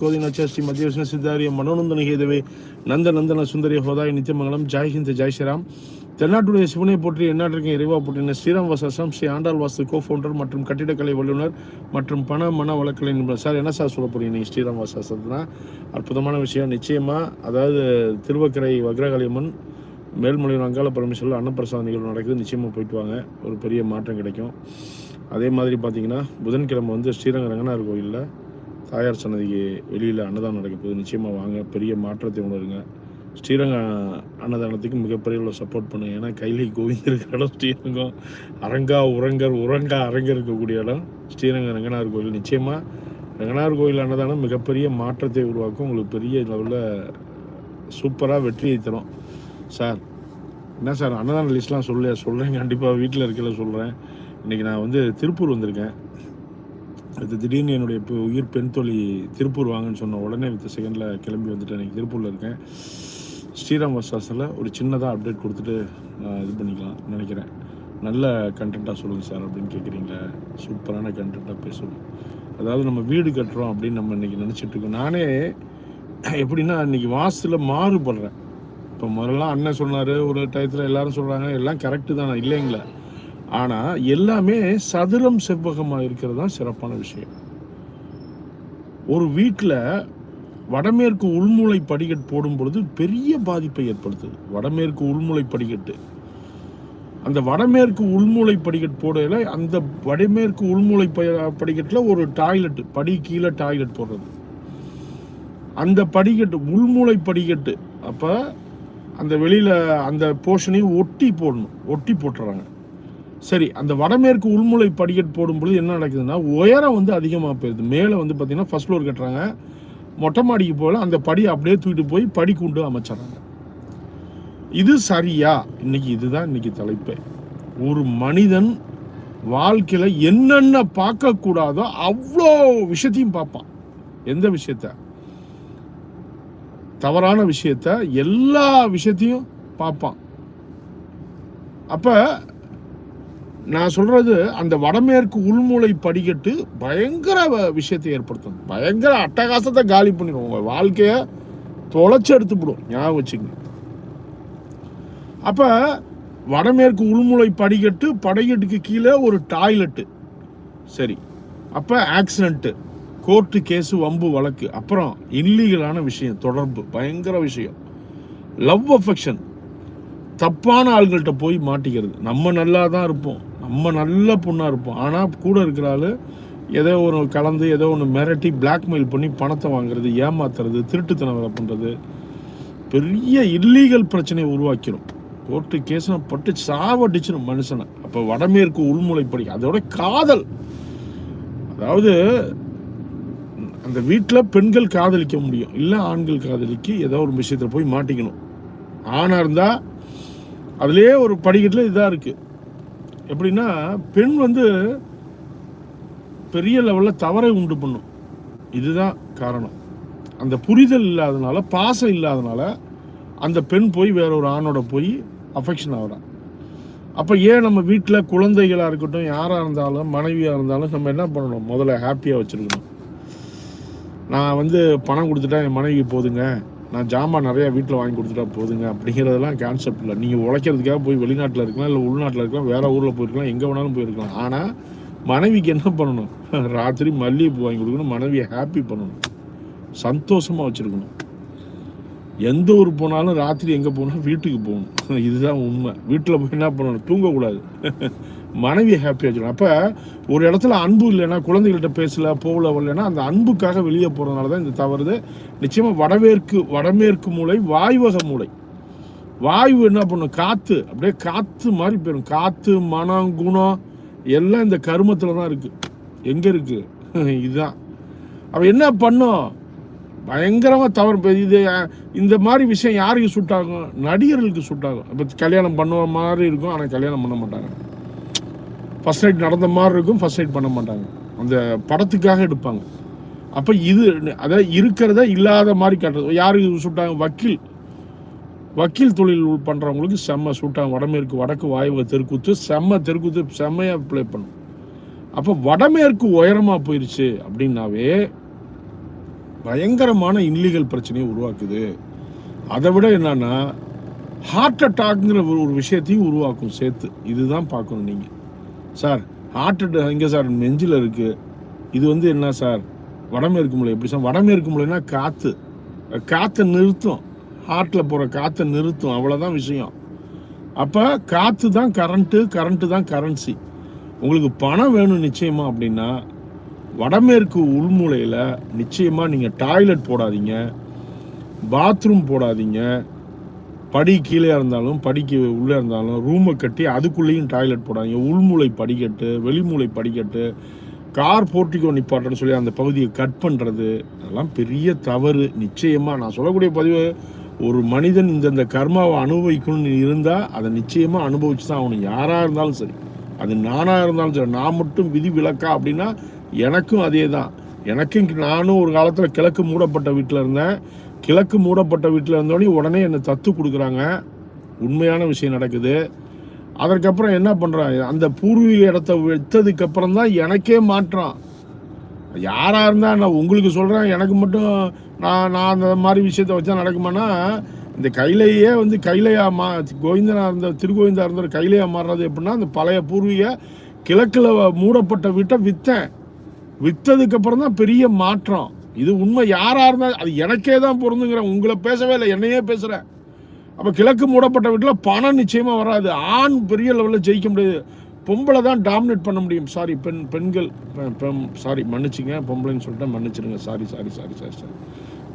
ಕೋದಿನಾಚ ಶ್ರೀ ಮಧ್ಯವಸನ ಸಿದ್ಧಾರಿಯ ಮನೋನಂದನ ಹೇದವೆ நந்த Nandana சுந்தரிய ஹோதாய் நித்தியமங்கலம் Joy Hind Joy Sriram தென்னாட்டுடைய சிவனை போற்றி எந்நாட்டிற்கும் இறைவா போற்றின ஸ்ரீராம் வாசாசம் ஸ்ரீ ஆண்டாள் வாஸ்து கோ ஃபவுண்டர் மற்றும் கட்டிடக்கலை வல்லுநர் மற்றும் பண மன வழக்கலை நிபுணர் சார் என்ன சார் சொல்ல போறீங்க நீங்கள் ஸ்ரீராம் வாசாசத்துனா அற்புதமான விஷயம் நிச்சயமாக அதாவது திருவக்கரை வக்ரகாளியம்மன் மேல்மலையூர் அங்காள பரமேஸ்வரில் அன்னப்பிரசாத நிகழ்வு நடக்குது நிச்சயமாக போயிட்டு வாங்க ஒரு பெரிய மாற்றம் கிடைக்கும் அதே மாதிரி பார்த்தீங்கன்னா புதன்கிழமை வந்து ஸ்ரீரங்க ரங்கநாதர் கோயிலில் தாயார் சன்னதிக்கு வெளியில் அன்னதானம் நடக்க போகுது நிச்சயமாக வாங்க. பெரிய மாற்றத்தை உணருங்க. ஸ்ரீரங்கம் அன்னதானத்துக்கு மிகப்பெரிய உள்ள சப்போர்ட் பண்ணுங்க. ஏன்னா கைலி கோவிந்த் இருக்கிற இடம் ஸ்ரீரங்கம். அரங்கா உரங்கர் உரங்கா அரங்கர் இருக்கக்கூடிய இடம் ஸ்ரீரங்க ரங்கநாதர் கோயில் நிச்சயமாக ரங்கநாதர் கோயில் அன்னதானம் மிகப்பெரிய மாற்றத்தை உருவாக்கும். உங்களுக்கு பெரிய லெவலில் சூப்பராக வெற்றியை தரும். சார் என்ன சார்? அன்னதான லிஸ்ட்லாம் சொல்ல சொல்கிறேன் கண்டிப்பாக வீட்டில் இருக்கல சொல்கிறேன் இன்றைக்கி நான் வந்து திருப்பூர் வந்திருக்கேன். அது திடீர்னு என்னுடைய இப்போ உயிர் பெண் தொழி திருப்பூர் வாங்கன்னு சொன்ன உடனே வித்த செகண்டில் கிளம்பி வந்துட்டு இன்றைக்கி திருப்பூரில் இருக்கேன். ஸ்ரீராம் வர்ஷாஸில் ஒரு சின்னதாக அப்டேட் கொடுத்துட்டு நான் இது பண்ணிக்கலாம் நினைக்கிறேன். நல்ல கண்டென்ட்டாக சொல்லுங்கள் சார் அப்படின்னு கேட்குறீங்களே சூப்பரான கண்டென்ட்டாக பேசணும் அதாவது நம்ம வீடு கட்டுறோம் அப்படின்னு நம்ம இன்றைக்கி நினச்சிட்ருக்கோம் நானே எப்படின்னா இன்றைக்கி வாசலில் மாறுபடுறேன். இப்போ முதல்ல அண்ணன் சொன்னார் ஒரு டயத்தில் எல்லாரும் சொல்கிறாங்க எல்லாம் கரெக்டு தானே இல்லைங்களா? ஆனால் எல்லாமே சதுரம் செவ்வகமாக இருக்கிறது தான் சிறப்பான விஷயம். ஒரு வீட்டில் வடமேற்கு உள்மூளை படிக்கட் போடும் பொழுது பெரிய பாதிப்பை ஏற்படுத்துது. வடமேற்கு உள்மூளை படிக்கட்டு. அந்த வடமேற்கு உள்மூளை படிக்கட் போடையில் அந்த வடமேற்கு உள்மூளை படிக்கட்டில் ஒரு டாய்லெட் படி கீழே டாய்லெட் போடுறது. அந்த படிக்கட்டு உள்மூளை படிக்கட்டு அப்போ அந்த வெளியில் அந்த போர்ஷனையும் ஒட்டி போடணும். ஒட்டி போட்டுறாங்க. சரி அந்த வடமேற்கு உள்முளை படிக்கட்டு போடும்பொழுது என்ன நடக்குதுன்னா உயரம் வந்து அதிகமாக போயிடுது மேலே வந்து பார்த்தீங்கன்னா ஃபஸ்ட் ஃப்ளோர் கட்டுறாங்க. மொட்டை மாடிக்கு போகல அந்த படியை அப்படியே தூக்கிட்டு போய் படி கொண்டு அமைச்சிடுறாங்க. இது சரியா? இன்னைக்கு இதுதான் இன்னைக்கு தலைப்பு. ஒரு மனிதன் வாழ்க்கையில் என்னென்ன பார்க்கக்கூடாதோ அவ்வளோ விஷயத்தையும் பார்ப்பான். எந்த விஷயத்த? தவறான விஷயத்த எல்லா விஷயத்தையும் பார்ப்பான். அப்போ நான் சொல்கிறது அந்த வடமேற்கு உள்மூளை படிக்கட்டு பயங்கர விஷயத்தை ஏற்படுத்தும். பயங்கர அட்டகாசத்தை காலி பண்ணிடும். உங்கள் வாழ்க்கையை தொலைச்சி எடுத்துவிடும் ஞாபகம் வச்சுங்க அப்போ வடமேற்கு உள்மூளை படிக்கட்டு படிக்கட்டுக்கு கீழே ஒரு டாய்லெட்டு. சரி. அப்போ ஆக்சிடென்ட்டு கோர்ட்டு கேஸு வம்பு வழக்கு. அப்புறம் இல்லீகலான விஷயம் தொடர்பு. பயங்கர விஷயம். லவ் அஃபெக்ஷன் தப்பான ஆளுங்கள்கிட்ட போய் மாட்டிக்கிறது. நம்ம நல்லா தான் இருப்போம். நம்ம நல்ல பொண்ணாக இருப்போம். ஆனால் கூட இருக்கிற ஆள் ஏதோ ஒரு கலந்து ஏதோ ஒன்று மிரட்டி பிளாக்மெயில் பண்ணி பணத்தை வாங்குறது ஏமாத்துறது திருட்டுத்தனம் வேலை பண்ணுறது பெரிய இல்லீகல் பிரச்சனையை உருவாக்கிடும் கோர்ட்டு கேஸ்னா பட்டு சாவடிச்சிடும் மனுஷனை. அப்போ வடமேற்கு உள்முளைப்படி அதோட காதல். அதாவது அந்த வீட்டில் பெண்கள் காதலிக்க முடியும். இல்லை ஆண்கள் காதலிக்கு ஏதோ ஒரு விஷயத்தில் போய் மாட்டிக்கணும். ஆணாக இருந்தால் அதுலேயே ஒரு படிக்கட்டில் இதாக இருக்குது எப்படின்னா பெண் வந்து பெரிய லெவலில் தவறை உண்டு பண்ணும். இதுதான் காரணம். அந்த புரிதல் இல்லாதனால பாசம் இல்லாதனால அந்த பெண் போய் வேற ஒரு ஆணோட போய் அஃபெக்ஷன் ஆகிறான். அப்போ ஏன் நம்ம வீட்டில் குழந்தைகளாக இருக்கட்டும் யாராக இருந்தாலும் மனைவியாக இருந்தாலும் நம்ம என்ன பண்ணணும்? முதல்ல ஹாப்பியாக வச்சுருக்கணும். நான் வந்து பணம் கொடுத்துட்டா என் மனைவி போதுங்க. நான் ஜாமான் நிறையா வீட்டில் வாங்கி கொடுத்துட்டா போதுங்க அப்படிங்கிறதெல்லாம் கான்செப்ட் இல்லை. நீங்கள் உழைக்கிறதுக்காக போய் வெளிநாட்டில் இருக்கலாம் இல்லை உள்நாட்டில் இருக்கலாம் வேறு ஊரில் போயிருக்கலாம் எங்கே வேணாலும் போயிருக்கலாம். ஆனால் மனைவிக்கு என்ன பண்ணணும்? ராத்திரி மல்லிகைப்பூ வாங்கி கொடுக்கணும் மனைவியை ஹாப்பி பண்ணணும். சந்தோஷமாக வச்சுருக்கணும். எந்த ஊர் போனாலும் ராத்திரி எங்கே போகணும் வீட்டுக்கு போகணும். இதுதான் உண்மை. வீட்டில் போய் என்ன பண்ணணும்? தூங்கக்கூடாது. மனைவியை ஹாப்பியாக வச்சுக்கணும். அப்போ ஒரு இடத்துல அன்பு இல்லைன்னா குழந்தைகள்கிட்ட பேசல போகல வரலன்னா அந்த அன்புக்காக வெளியே போகிறதுனால தான் இந்த தவறுது. நிச்சயமாக வடமேற்கு வடமேற்கு மூளை வாய்வக மூளை. வாயு என்ன பண்ணும்? காற்று அப்படியே காற்று மாதிரி போயிடும் காற்று மனம் குணம் எல்லாம் இந்த கருமத்தில் தான் இருக்குது எங்கே இருக்குது இதுதான். அப்போ என்ன பண்ணும்? பயங்கரமாக தவறு. இது இந்த மாதிரி விஷயம் யாருக்கு சுட்டாகும் நடிகர்களுக்கு சுட்டாகும் இப்போ கல்யாணம் பண்ணுவ மாதிரி இருக்கும் ஆனால் கல்யாணம் பண்ண மாட்டாங்க. ஃபர்ஸ்ட் நைட் நடந்த மாதிரி இருக்கும் ஃபர்ஸ்ட் நைட் பண்ண மாட்டாங்க. அந்த படத்துக்காக எடுப்பாங்க. அப்போ இது அதாவது இருக்கிறத இல்லாத மாதிரி காட்டுறது. யாருக்கு சுட்டாங்க? வக்கீல். வக்கீல் தொழில் பண்ணுறவங்களுக்கு செம்ம சூட்டாங்க. வடமேற்கு வடக்கு வாயுவ தெருக்கூத்து செம்ம தெருக்கூத்து செம்மையாக ப்ளே பண்ணும். அப்போ வடமேற்கு உயரமாக போயிடுச்சு அப்படின்னாவே பயங்கரமான இல்லீகல் பிரச்சனையை உருவாக்குது. அதை விட என்னன்னா ஹார்ட் அட்டாக்ங்கிற ஒரு ஒரு விஷயத்தையும் உருவாக்கும் சேர்த்து. இதுதான் பார்க்கணும் நீங்கள் சார் ஹார்ட் அட்டாக் எங்கே சார் நெஞ்சில் இருக்குது இது வந்து என்ன சார் வடமேற்கு மூலை எப்படி சார் வடமேற்கு மூலைனா காற்று காற்றை நிறுத்தும் ஹார்ட்டில் போகிற காற்றை நிறுத்தும். அவ்வளோதான் விஷயம். அப்போ காற்று தான் கரண்ட்டு கரண்ட்டு தான் கரன்சி உங்களுக்கு பணம் வேணும் நிச்சயமாக அப்படின்னா வடமேற்கு உள்மூலையில் நிச்சயமாக நீங்கள் டாய்லெட் போடாதீங்க. பாத்ரூம் போடாதீங்க. படி கீழே இருந்தாலும் படிக்கு உள்ளே இருந்தாலும் ரூமை கட்டி அதுக்குள்ளேயும் டாய்லெட் போடாதீங்க. உள்மூளை படிக்கட்டு வெளிமூளை படிக்கட்டு கார் போர்ட்டிக்கோ நிப்பாட்டுன்னு சொல்லி அந்த பகுதியை கட் பண்ணுறது அதெல்லாம் பெரிய தவறு. நிச்சயமாக நான் சொல்லக்கூடிய பதிவு ஒரு மனிதன் இந்த இந்த கர்மாவை அனுபவிக்கணும்னு இருந்தால் அதை நிச்சயமாக அனுபவிச்சு தான் ஆகணும். யாராக இருந்தாலும் சரி. அது நானாக இருந்தாலும் சரி. நான் மட்டும் விதி விலக்கா அப்படின்னா எனக்கும் அதே தான் எனக்கும் நானும் ஒரு காலத்தில் கிழக்கு மூடப்பட்ட வீட்டில் இருந்தேன். கிழக்கு மூடப்பட்ட வீட்டில் இருந்தோடனே உடனே என்னை தத்து கொடுக்குறாங்க. உண்மையான விஷயம் நடக்குது. அதற்கப்புறம் என்ன பண்ணுறான் அந்த பூர்வீக இடத்த விற்றதுக்கு தான் எனக்கே மாற்றம் யாராக இருந்தால் நான் உங்களுக்கு சொல்கிறேன் எனக்கு மட்டும் நான் நான் அந்த மாதிரி விஷயத்த வச்சா நடக்குமானா இந்த கைலையே வந்து கைலையா மா கோவிந்தனா இருந்த திருகோவிந்தா இருந்த கைலையா மாறுறது எப்படின்னா அந்த பழைய பூர்வீக கிழக்கில் மூடப்பட்ட வீட்டை விற்றேன் விற்றதுக்கப்புறம் தான் பெரிய மாற்றம். இது உண்மை யாராக இருந்தால் அது எனக்கே தான் பொருந்துங்கிறேன் உங்களை பேசவே இல்லை என்னையே பேசுகிறேன் அப்போ கிழக்கு மூடப்பட்ட வீட்டில் பணம் நிச்சயமாக வராது. ஆண் பெரிய லெவலில் ஜெயிக்க முடியாது. பொம்பளை தான் டாமினேட் பண்ண முடியும். சாரி பெண் பெண்கள் சாரி மன்னிச்சிங்க பொம்பளைன்னு சொல்லிட்டு மன்னிச்சிருங்க. Sorry sorry sorry sorry sorry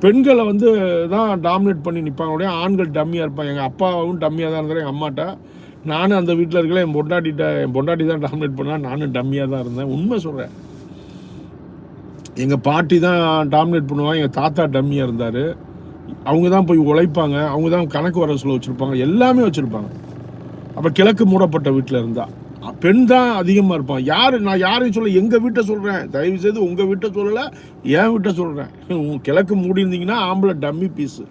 பெண்களை வந்து தான் டாமினேட் பண்ணி நிற்பாங்க உடைய ஆண்கள் டம்மியாக இருப்பாங்க. எங்கள் அப்பாவும் டம்மியாக தான் இருந்தார் எங்கள் அம்மாட்ட. நானும் அந்த வீட்டில் இருக்கல என் பொண்டாட்டிட்ட என் பொண்டாட்டி தான் டாமினேட் பண்ணால் நானும் டம்மியாக தான் இருந்தேன். உண்மை சொல்கிறேன் எங்கள் பாட்டி தான் டாமினேட் பண்ணுவாங்க. எங்கள் தாத்தா டம்மியாக இருந்தார். அவங்க தான் போய் உழைப்பாங்க. அவங்க தான் கணக்கு வர சொல்ல வச்சுருப்பாங்க. எல்லாமே வச்சுருப்பாங்க. அப்போ கிழக்கு மூடப்பட்ட வீட்டில் இருந்தால் பெண் தான் அதிகமாக இருப்பான். யார் நான் யாரையும் சொல்ல எங்கள் வீட்டை சொல்கிறேன் தயவு செய்து உங்கள் வீட்டை சொல்லலை என் வீட்டை சொல்கிறேன் உன் கிழக்கு மூடி இருந்தீங்கன்னா ஆம்பளை டம்மி பீஸு.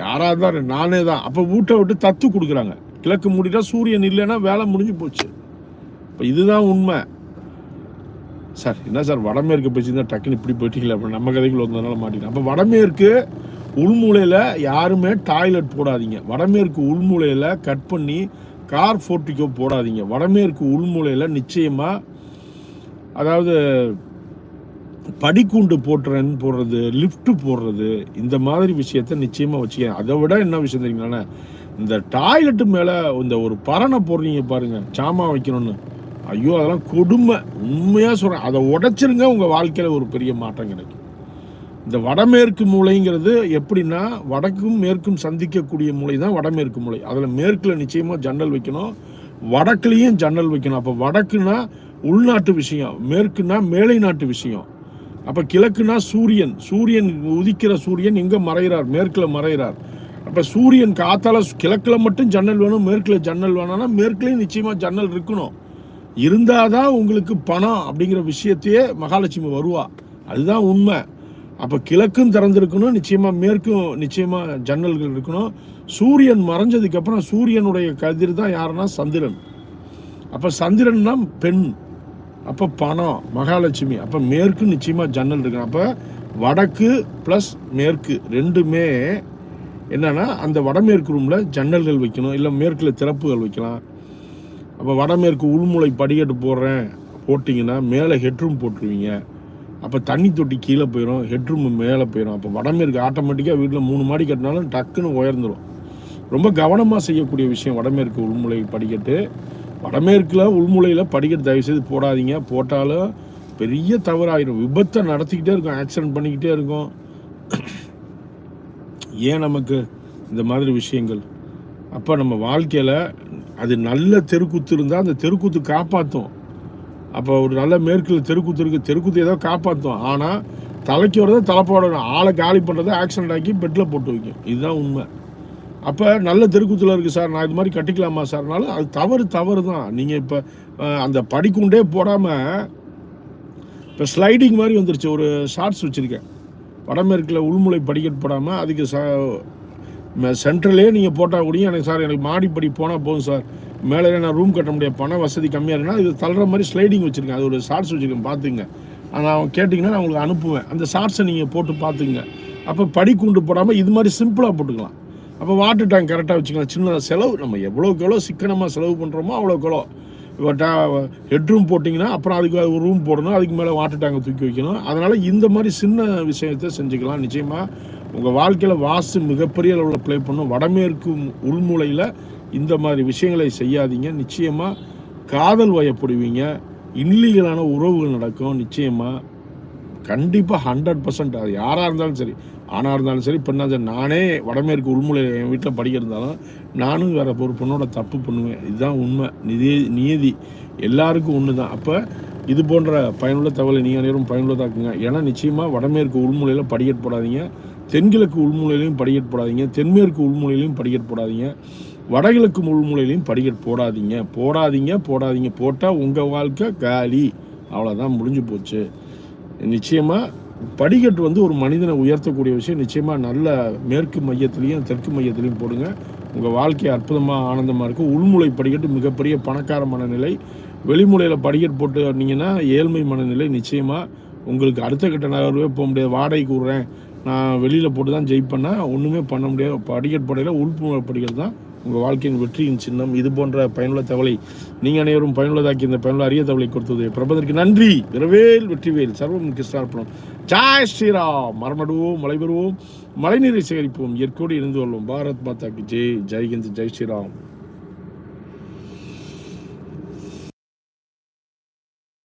யாராக இருந்தாலும் நானே தான். அப்போ வீட்டை விட்டு தத்து கொடுக்குறாங்க. கிழக்கு மூடிட்டா சூரியன் இல்லைன்னா வேலை முடிஞ்சு போச்சு. இப்போ இதுதான் உண்மை. சார் என்ன சார் வடமேற்கு பேசியிருந்தா டக்குன்னு இப்படி போயிட்டீங்களா அப்போ நம்ம கதைக்குள்ள வந்ததுனால மாட்டிட்டேன் அப்போ வடமேற்கு உள்மூலையில் யாருமே டாய்லெட் போடாதீங்க. வடமேற்கு உள்மூலையில் கட் பண்ணி கார் ஃபோர்ட்டிக்கோ போடாதீங்க. வடமேற்கு உள்மூலையில் நிச்சயமாக அதாவது படிக்கூண்டு போட்டுறேன்னு போடுறது லிஃப்ட்டு போடுறது இந்த மாதிரி விஷயத்த நிச்சயமாக வச்சுக்க அதை விட என்ன விஷயம் தெரியுங்களா? இந்த டாய்லெட்டு மேலே இந்த ஒரு பரணை போடுறீங்க பாருங்கள் சாமான் வைக்கணும்னு. ஐயோ அதெல்லாம் கொடுமை. உண்மையாக சொல்கிறேன் அதை உடைச்சிருங்க உங்கள் வாழ்க்கையில் ஒரு பெரிய மாற்றம் கிடைக்கும். இந்த வடமேற்கு மூலைங்கிறது எப்படின்னா வடக்கும் மேற்கும் சந்திக்கக்கூடிய மூலை தான் வடமேற்கு மூலை. அதில் மேற்கில் நிச்சயமாக ஜன்னல் வைக்கணும். வடக்குலேயும் ஜன்னல் வைக்கணும். அப்போ வடக்குனா உள்நாட்டு விஷயம். மேற்குனா மேலை நாட்டு விஷயம். அப்போ கிழக்குனா சூரியன். சூரியன் உதிக்கிற சூரியன் எங்கே மறைகிறார் மேற்கில் மறைகிறார் அப்போ சூரியன் காத்தால் கிழக்கில் மட்டும் ஜன்னல் வேணும் மேற்கில் ஜன்னல் வேணும்னா மேற்குலேயும் நிச்சயமாக ஜன்னல் இருக்கணும். இருந்தால் தான் உங்களுக்கு பணம் அப்படிங்கிற விஷயத்தையே மகாலட்சுமி வருவா. அதுதான் உண்மை. அப்போ கிழக்கும் திறந்திருக்கணும் நிச்சயமாக மேற்கும் நிச்சயமாக ஜன்னல்கள் இருக்கணும். சூரியன் மறைஞ்சதுக்கப்புறம் சூரியனுடைய கதிர் தான் யாருன்னா சந்திரன். அப்போ சந்திரன்னா பெண். அப்போ பணம் மகாலட்சுமி. அப்போ மேற்கு நிச்சயமாக ஜன்னல் இருக்கணும். அப்போ வடக்கு ப்ளஸ் மேற்கு ரெண்டுமே என்னன்னா அந்த வடமேற்கு ரூமில் ஜன்னல்கள் வைக்கணும். இல்லை மேற்கில் திறப்புகள் வைக்கலாம். அப்போ வடமேற்கு உள்முளை படிக்கட்டு போடுறேன். போட்டிங்கன்னா மேலே ஹெட்ரூம் போட்டுருவீங்க. அப்போ தண்ணி தொட்டி கீழே போயிடும் ஹெட்ரூம் மேலே போயிடும் அப்போ வடமேற்கு ஆட்டோமேட்டிக்காக வீட்டில் மூணு மாடி கட்டினாலும் டக்குன்னு உயர்ந்துடும் ரொம்ப கவனமாக செய்யக்கூடிய விஷயம் வடமேற்கு உள்முளை படிக்கட்டு. வடமேற்கில் உள்முளையில் படிக்கட்டு தயவு செய்து போடாதீங்க. போட்டாலும் பெரிய தவறாயிடும் விபத்தை நடத்திக்கிட்டே இருக்கும் ஆக்சிடென்ட் பண்ணிக்கிட்டே இருக்கும். ஏன் நமக்கு இந்த மாதிரி விஷயங்கள்? அப்போ நம்ம வாழ்க்கையில் அது நல்ல தெருக்கூத்து இருந்தால் அந்த தெருக்கூத்து காப்பாற்றும் அப்போ ஒரு நல்ல மேற்கில் தெருக்கூத்து இருக்குது தெருக்கூத்து ஏதோ காப்பாற்றும் ஆனால் தலைக்கு வரதை தலைப்பாடணும் ஆளை காலி பண்ணுறதை ஆக்சிடென்ட் ஆக்கி பெட்டில் போட்டு வைக்கும் இதுதான் உண்மை. அப்போ நல்ல தெருக்கூத்தில் இருக்குது சார். நான் இது மாதிரி கட்டிக்கலாமா சார்னாலும் அது தவறு தவறு தான் நீங்கள் இப்போ அந்த படிக்குண்டே போடாமல் இப்போ ஸ்லைடிங் மாதிரி வந்துருச்சு. ஒரு ஷார்ட்ஸ் வச்சுருக்கேன். வடமேற்கில் உள்முளை படிக்கட்டு போடாமல் அதுக்கு ச சென்ட்ரலே நீங்கள் போட்டால் கூட எனக்கு சார் எனக்கு மாடிப்படி போனால் போதும் சார். மேலே நான் ரூம் கட்ட முடியாது. பண வசதி கம்மியாக இருக்குன்னா இது தள்ளுற மாதிரி ஸ்லைடிங் வச்சுருக்கேன். அது ஒரு ஷார்ட்ஸ் வச்சுருக்கேன் பார்த்துங்க. நான் கேட்டிங்கன்னா நான் உங்களுக்கு அனுப்புவேன். அந்த ஷார்ட்ஸை நீங்கள் போட்டு பார்த்துங்க. அப்போ படிக்குண்டு போடாமல் இது மாதிரி சிம்பிளாக போட்டுக்கலாம். அப்போ வாட்டர் டேங்க் கரெக்டாக வச்சுக்கலாம். சின்ன செலவு. நம்ம எவ்வளோக்கு எவ்வளோ சிக்கனமாக செலவு பண்ணுறோமோ அவ்வளோக்கு எவ்வளோ இப்போ டே ஹெட்ரூம் போட்டிங்கன்னா அப்புறம் அதுக்கு ஒரு ரூம் போடணும். அதுக்கு மேலே வாட்டர் டேங்கை தூக்கி வைக்கணும். அதனால் இந்த மாதிரி சின்ன விஷயத்தை செஞ்சுக்கலாம். நிச்சயமாக உங்கள் வாழ்க்கையில் வாஸ்து மிகப்பெரிய அளவில் ப்ளே பண்ணும். வடமேற்கு உள்மூலையில் இந்த மாதிரி விஷயங்களை செய்யாதீங்க. நிச்சயமாக காதல் வயப்படுவீங்க. இல்லீகலான உறவுகள் நடக்கும். நிச்சயமாக கண்டிப்பாக ஹண்ட்ரட் பர்சன்ட் அது யாராக இருந்தாலும் சரி ஆணாக இருந்தாலும் சரி பெண்ணாக சரி நானே வடமேற்கு உள்மூலையில் என் வீட்டில் படிக்கிறதாலும் நானும் வேறு ஒரு பொண்ணோட தப்பு பண்ணுவேன். இதுதான் உண்மை. நிதி நியதி எல்லாருக்கும் ஒன்று தான் அப்போ இது போன்ற பயனுள்ள தகவலை நீங்கள் அனைவரும் பயனுள்ளதாக்குங்க. ஏன்னா நிச்சயமாக வடமேற்கு உள்முலையில் படிக்கட் போடாதீங்க. தென்கிழக்கு உள்மூலையிலையும் படிக்கட் போடாதீங்க தென்மேற்கு உள்மூலையிலையும் படிக்கட் போடாதீங்க வடகிழக்கு உள்மூலையிலையும் படிக்கட் போடாதீங்க. போடாதீங்க போடாதீங்க. போட்டால் உங்கள் வாழ்க்கை காலி. அவ்வளோதான் முடிஞ்சு போச்சு. நிச்சயமாக படிக்கட்டு வந்து ஒரு மனிதனை உயர்த்தக்கூடிய விஷயம். நிச்சயமாக நல்ல மேற்கு மையத்துலேயும் தெற்கு மையத்துலேயும் போடுங்க. உங்கள் வாழ்க்கை அற்புதமாக ஆனந்தமாக இருக்கும். உள்முளை படிக்கட்டு மிகப்பெரிய பணக்கார மனநிலை. வெளிமுறையில் படிக்கட்டு போட்டு வந்தீங்கன்னா ஏழ்மை மனநிலை நிச்சயமாக உங்களுக்கு அடுத்த கட்ட நகர்வே போக முடியாது. வாடகைக்கு விட்றேன். நான் வெளியில் போட்டு தான் ஜெயிப்பேன்னா ஒன்றுமே பண்ண முடியாது. படிக்கட் படையில் உள்முறை படிக்கட்டு தான் உங்கள் வாழ்க்கையின் வெற்றியின் சின்னம். இது போன்ற பயனுள்ள தவளை நீங்கள் அனைவரும் பயனுள்ளதாக்கி இந்த பயனுள்ள அரிய தவளை கொடுத்தது. பிரபதற்கு நன்றி. விரவேல் வெற்றிவேல் சர்வம் கிருஷ்ணார்ப்பணம் ஜாய் ஸ்ரீராம். மரமடுவோம் மலை பெறுவோம். மழைநீரை சேகரிப்போம். இயற்கையோடு இருந்து கொள்வோம். பாரத் மாதாக்கு ஜெய். ஜெய்ஹிந்த். ஜெய் ஸ்ரீராம்.